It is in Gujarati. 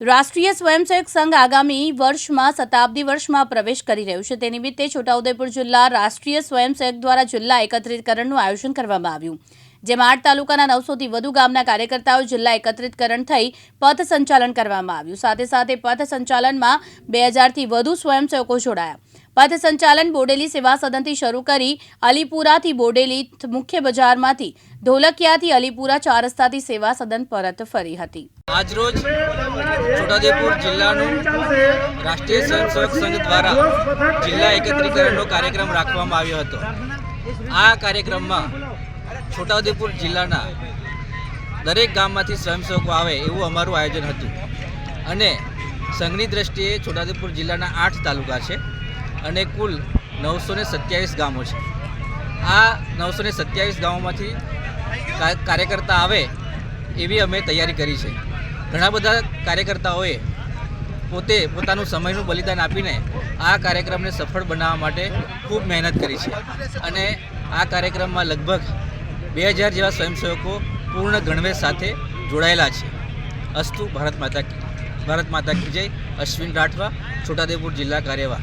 રાષ્ટ્રીય સ્વયંસેવક સંઘ આગામી વર્ષમાં, શતાબ્દી વર્ષમાં પ્રવેશ કરી રહ્યું છે. તે નિમિત્તે છોટાઉદેપુર જિલ્લા રાષ્ટ્રીય સ્વયંસેવક દ્વારા જિલ્લા એકત્રીકરણનું આયોજન કરવામાં આવ્યું. જેમાં આઠ તાલુકાના નવસોથી વધુ ગામના કાર્યકર્તાઓ જિલ્લા એકત્રિતકરણ થઈ પથ સંચાલન કરવામાં આવ્યું. સાથે સાથે પથ સંચાલનમાં બે હજારથી વધુ સ્વયંસેવકો જોડાયા. પથ સંચાલન બોડેલી સેવા સદનથી શરૂ કરી અલીપુરાથી બોડેલી મુખ્ય બજારમાંથી ઢોલકિયાથી અલીપુરા ચાર રસ્તાથી સેવા સદન પરત ફરી હતી. આજરોજ છોટાઉદેપુર જિલ્લાનું રાષ્ટ્રીય સ્વયંસેવક સંઘ દ્વારા જિલ્લા એકત્રીકરણનો કાર્યક્રમ રાખવામાં આવ્યો હતો. આ કાર્યક્રમમાં છોટાઉદેપુર જિલ્લાના દરેક ગામમાંથી સ્વયંસેવકો આવે એવું અમારું આયોજન હતું. અને સંઘની દ્રષ્ટિએ છોટાઉદેપુર જિલ્લાના આઠ તાલુકા છે. અને કુલ નવસો ને સત્યાવીસ ગામો છે. આ નવસો ને સત્યાવીસ ગામોમાંથી કાર્યકર્તા આવે એવી અમે તૈયારી કરી છે. ઘણા બધા કાર્યકર્તાઓએ પોતે પોતાનું સમયનું બલિદાન આપીને આ કાર્યક્રમને સફળ બનાવવા માટે ખૂબ મહેનત કરી છે. અને આ કાર્યક્રમમાં લગભગ બે હજાર જેવા સ્વયંસેવકો પૂર્ણ ગણવેશ સાથે જોડાયેલા છે. અસ્તુ ભારત માતા ભારત માતા કી જય, અશ્વિન રાઠવા છોટાદેપુર જિલ્લા કાર્યવાહ